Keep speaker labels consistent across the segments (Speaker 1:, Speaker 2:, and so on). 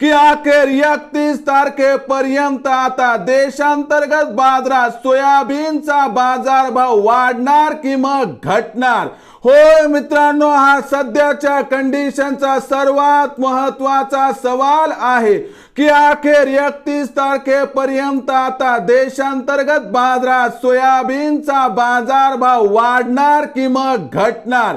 Speaker 1: की अखेर एकतीस तारखेपर्यंत आता देशांतर्गत बाजारात सोयाबीनचा बाजारभाव वाढणार की मग घटणार? होय मित्रांनो हा सध्याच्या कंडिशनचा सर्वात महत्त्वाचा सवाल आहे की अखेर एकतीस तारखेपर्यंत आता देशांतर्गत बाजारात सोयाबीनचा बाजारभाव वाढणार की मग घटणार?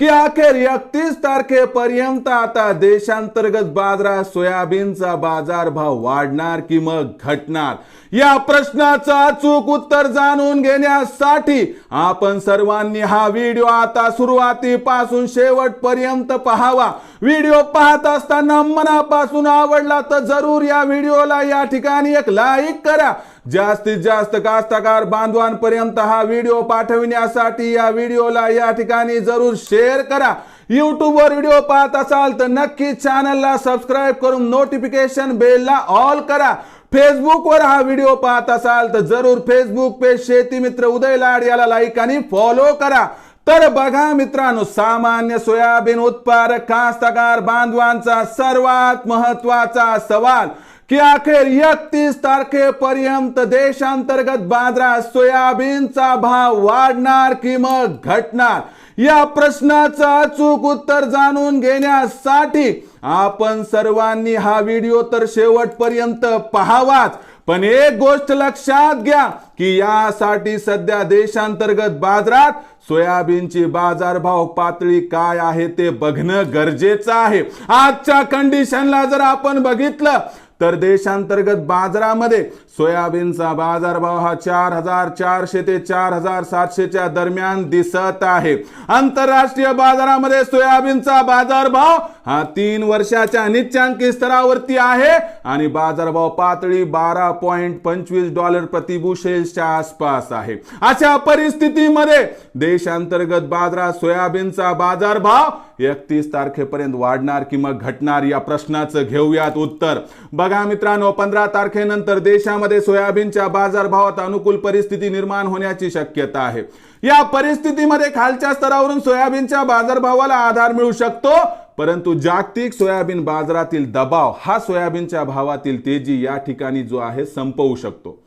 Speaker 1: की अखेर एकतीस तारखेपर्यंत आता देशांतर्गत बाजारात सोयाबीनचा बाजारभाव वाढणार की मग घटणार? या प्रश्नाचं अचूक उत्तर जाणून घेण्यासाठी आपण सर्वांनी हा व्हिडिओ आता सुरुवातीपासून शेवटपर्यंत पाहावा. व्हिडिओ पाहत असताना मनापासून आवडला तर जरूर या व्हिडिओला या ठिकाणी एक लाईक करा. जास्तीत जास्त कास्तकार बांधवांपर्यंत हा व्हिडिओ पाठविण्यासाठी या व्हिडिओला या ठिकाणी जरूर शेअर करा. वर व्हिडिओ पाहत असाल तर नक्की चॅनलला सबस्क्राईब करून नोटिफिकेशन बेलला ऑल करा. फेसबुकवर हा व्हिडिओ पाहत असाल तर जरूर फेसबुक पेज शेती मित्र उदय लाड याला लाईक आणि फॉलो करा. तर बघा मित्रांनो सामान्य सोयाबीन उत्पादक कास्तकार बांधवांचा सर्वात महत्त्वाचा सवाल. की अखेर एकतीस तारखेपर्यंत देशांतर्गत बाजारात सोयाबीनचा भाव वाढणार की मग घटणार? या प्रश्नाचं अचूक उत्तर जाणून घेण्यासाठी आपण सर्वांनी हा व्हिडिओ तर शेवटपर्यंत पाहावाच. पण एक गोष्ट लक्षात घ्या की यासाठी सध्या देशांतर्गत बाजारात सोयाबीनची बाजारभाव पातळी काय आहे ते बघणं गरजेचं आहे. आजच्या कंडिशनला जर आपण बघितलं तर देशांतर्गत बाजारामध्ये सोयाबीनचा बाजारभाव हा चार हजार चारशे ते चार हजार सातशेच्या दरम्यान दिसत आहे. आंतरराष्ट्रीय बाजारामध्ये सोयाबीनचा बाजारभाव हा तीन वर्षाच्या निच्चांकी स्तरावरती आहे आणि बाजारभाव पातळी बारा पॉइंट पंचवीस डॉलर प्रतिबुशेलच्या आसपास आहे. अशा परिस्थितीमध्ये देशांतर्गत बाजारात सोयाबीनचा बाजारभाव एकतीस तारखेपर्यंत वाढणार किंवा मग घटणार या प्रश्नाचं घेऊयात उत्तर. बघा मित्रांनो पंधरा तारखेनंतर देशामध्ये सोयाबीनच्या बाजारभावात अनुकूल परिस्थिती निर्माण होण्याची शक्यता आहे. या परिस्थितीमध्ये खालच्या स्तरावरून सोयाबीनच्या बाजारभावाला आधार मिळू शकतो परंतु जागतिक सोयाबीन बाजारातील दबाव हा सोयाबीनच्या भावातील तेजी या ठिकाणी जो आहे संपवू शकतो.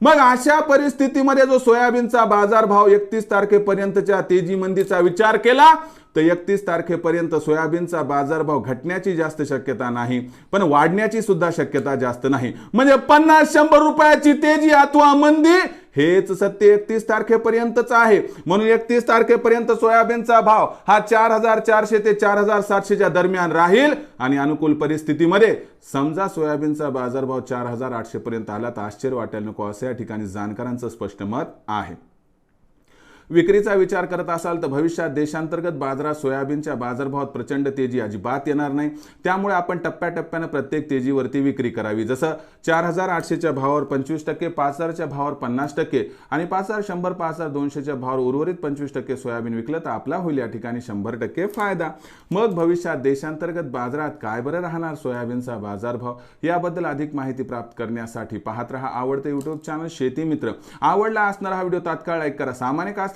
Speaker 1: मग अशा परिस्थितीमध्ये जो सोयाबीनचा बाजारभाव एकतीस तारखेपर्यंतच्या तेजी मंदीचा विचार केला तर एकतीस तारखेपर्यंत सोयाबीनचा बाजारभाव घटण्याची जास्त शक्यता नाही पण वाढण्याची सुद्धा शक्यता जास्त नाही. म्हणजे पन्नास शंभर रुपयाची तेजी अथवा मंदी हेच सत्य एकतीस तारखेपर्यंतच आहे. म्हणून एकतीस तारखेपर्यंत सोयाबीनचा भाव हा चार हजार चारशे ते चार हजार सातशेच्या दरम्यान राहील. आणि अनुकूल परिस्थितीमध्ये समजा सोयाबीनचा बाजारभाव चार हजार आठशे पर्यंत आला तर आश्चर्य वाटायला नको असं या ठिकाणी जाणकारांचं स्पष्ट मत आहे. विक्रीचा विचार करत असाल तर भविष्यात देशांतर्गत बाजारात सोयाबीनच्या बाजारभावात प्रचंड तेजी अजिबात येणार नाही. त्यामुळे आपण टप्प्याटप्प्यानं प्रत्येक तेजीवरती विक्री करावी. जसं चार हजार आठशेच्या भावावर पंचवीस टक्के पाच हजारच्या भावावर पन्नास टक्के आणि पाच हजार शंभर पाच हजार दोनशेच्या भावावर उर्वरित पंचवीस टक्के सोयाबीन विकलं तर आपला होईल या ठिकाणी शंभर टक्के फायदा. मग भविष्यात देशांतर्गत बाजारात काय बरं राहणार? सोयाबीनचा बाजारभाव याबद्दल अधिक माहिती प्राप्त करण्यासाठी पाहत रहा आवडते युट्यूब चॅनल शेती मित्र. आवडला असणारा हा व्हिडिओ तात्काळ लाईक करा. सामान्य